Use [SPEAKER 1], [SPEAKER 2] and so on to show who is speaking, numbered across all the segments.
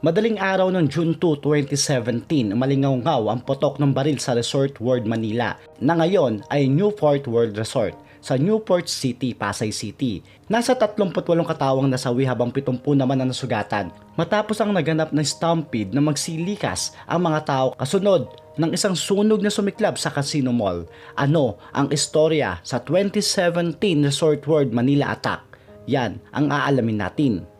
[SPEAKER 1] Madaling araw ng June 2, 2017, malingaw-ngaw ang potok ng baril sa Resort World Manila na ngayon ay Newport World Resort sa Newport City, Pasay City. Nasa 38 katawang nasawi habang 70 naman ang nasugatan. Matapos ang naganap ng stampede na magsilikas ang mga tao kasunod ng isang sunog na sumiklab sa Casino Mall. Ano ang istorya sa 2017 Resort World Manila attack? Yan ang aalamin natin.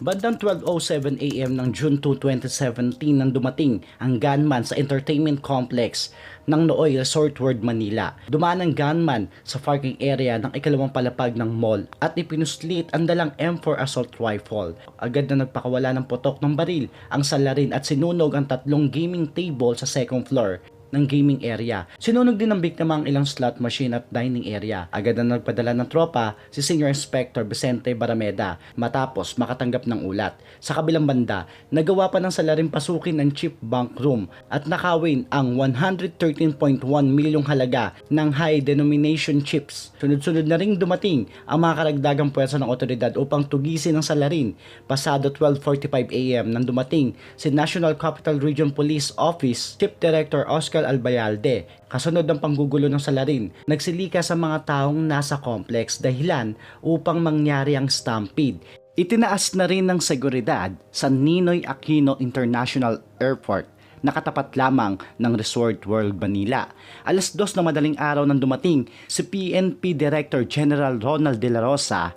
[SPEAKER 1] Bandang 12.07 AM ng June 2, 2017 nang dumating ang gunman sa entertainment complex ng Nooy Resort World Manila. Dumaan ang gunman sa parking area ng ikalawang palapag ng mall at ipinuslit ang dalang M4 assault rifle. Agad na nagpakawala ng potok ng baril ang salarin at sinunog ang tatlong gaming table sa second floor ng gaming area. Sinunog din ng biktima ang ilang slot machine at dining area. Agad na nagpadala ng tropa si Senior Inspector Vicente Barameda matapos makatanggap ng ulat. Sa kabilang banda, nagawa pa ng salarin pasukin ng chip bank room at nakawin ang 113.1 milyong halaga ng high denomination chips. Sunod-sunod na ring dumating ang mga karagdagang puwersa ng otoridad upang tugisin ang salarin. Pasado 12.45 AM nang dumating si National Capital Region Police Office Chief Director Oscar Albayalde. Kasunod ng panggugulo ng salarin, nagsilika sa mga taong nasa complex dahilan upang mangyari ang stampede. Itinaas na rin ng seguridad sa Ninoy Aquino International Airport nakatapat lamang ng Resort World Manila. Alas dos na madaling araw nang dumating si PNP Director General Ronald De La Rosa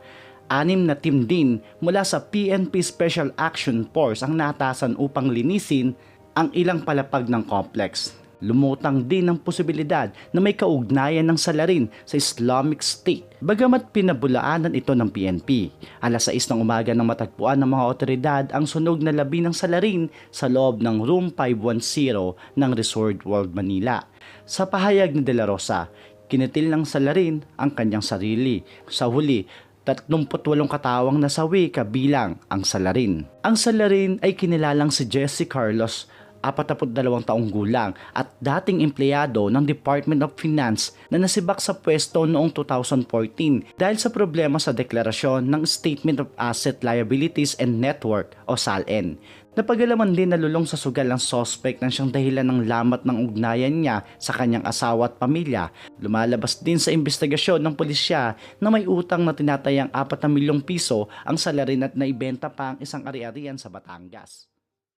[SPEAKER 1] Anim na team din mula sa PNP Special Action Force ang natasan upang linisin ang ilang palapag ng complex. Lumutang din ang posibilidad na may kaugnayan ng salarin sa Islamic State. Bagamat pinabulaanan ito ng PNP, alas 6 ng umaga nang matagpuan ng mga otoridad ang sunog na labi ng salarin sa loob ng Room 510 ng Resort World Manila. Sa pahayag ni De La Rosa, kinitil ng salarin ang kanyang sarili. Sa huli, 38 katawang nasawi kabilang ang salarin. Ang salarin ay kinilalang si Jesse Carlos 42 taong gulang at dating empleyado ng Department of Finance na nasibak sa pwesto noong 2014 dahil sa problema sa deklarasyon ng Statement of Asset Liabilities and Network o SALN. Napagalaman din na lulong sa sugal ang sospek na siyang dahilan ng lamat ng ugnayan niya sa kanyang asawa at pamilya. Lumalabas din sa investigasyon ng pulisya na may utang na tinatayang 4 na milyong piso ang salarin at naibenta pa ang isang ari-arian sa Batangas.